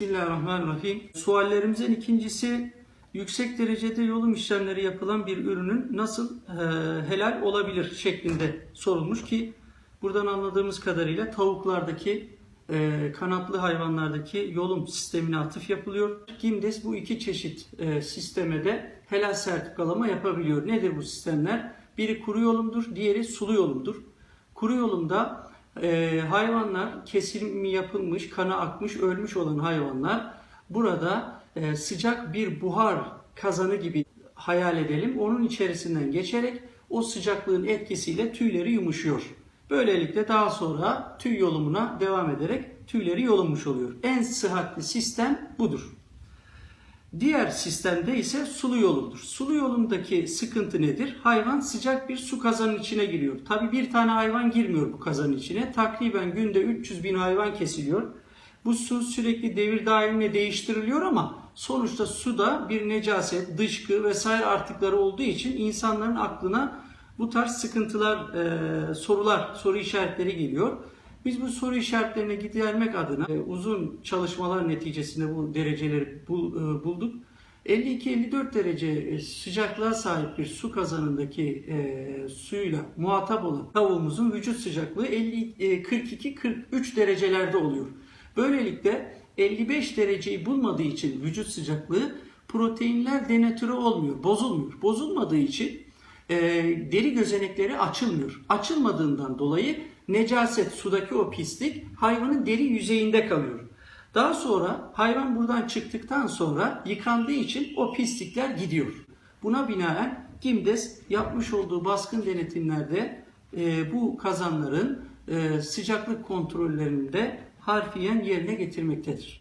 Bismillahirrahmanirrahim. Suallerimizin ikincisi yüksek derecede yolum işlemleri yapılan bir ürünün nasıl e, helal olabilir şeklinde sorulmuş ki buradan anladığımız kadarıyla tavuklardaki e, kanatlı hayvanlardaki yolum sistemine atıf yapılıyor. Gimdes bu iki çeşit e, sisteme de helal sertifikalama yapabiliyor. Nedir bu sistemler? Biri kuru yolumdur, diğeri sulu yolumdur. Kuru yolumda e, hayvanlar kesilimi yapılmış, kana akmış, ölmüş olan hayvanlar burada e, sıcak bir buhar kazanı gibi hayal edelim. Onun içerisinden geçerek o sıcaklığın etkisiyle tüyleri yumuşuyor. Böylelikle daha sonra tüy yolumuna devam ederek tüyleri yolunmuş oluyor. En sıhhatli sistem budur. Diğer sistemde ise sulu yolumdur. Sulu yolundaki sıkıntı nedir? Hayvan sıcak bir su kazanın içine giriyor. Tabi bir tane hayvan girmiyor bu kazanın içine. Takriben günde 300 bin hayvan kesiliyor. Bu su sürekli devir daimle değiştiriliyor ama sonuçta suda bir necaset, dışkı vesaire artıkları olduğu için insanların aklına bu tarz sıkıntılar, sorular, soru işaretleri geliyor. Biz bu soru işaretlerine gidermek adına e, uzun çalışmalar neticesinde bu dereceleri e, bulduk. 52-54 derece e, sıcaklığa sahip bir su kazanındaki e, suyla muhatap olan tavuğumuzun vücut sıcaklığı 50, e, 42-43 derecelerde oluyor. Böylelikle 55 dereceyi bulmadığı için vücut sıcaklığı proteinler denatüre olmuyor, bozulmuyor. Bozulmadığı için e, deri gözenekleri açılmıyor. Açılmadığından dolayı necaset, sudaki o pislik hayvanın deri yüzeyinde kalıyor. Daha sonra hayvan buradan çıktıktan sonra yıkandığı için o pislikler gidiyor. Buna binaen Gimdes yapmış olduğu baskın denetimlerde e, bu kazanların e, sıcaklık kontrollerinde harfiyen yerine getirmektedir.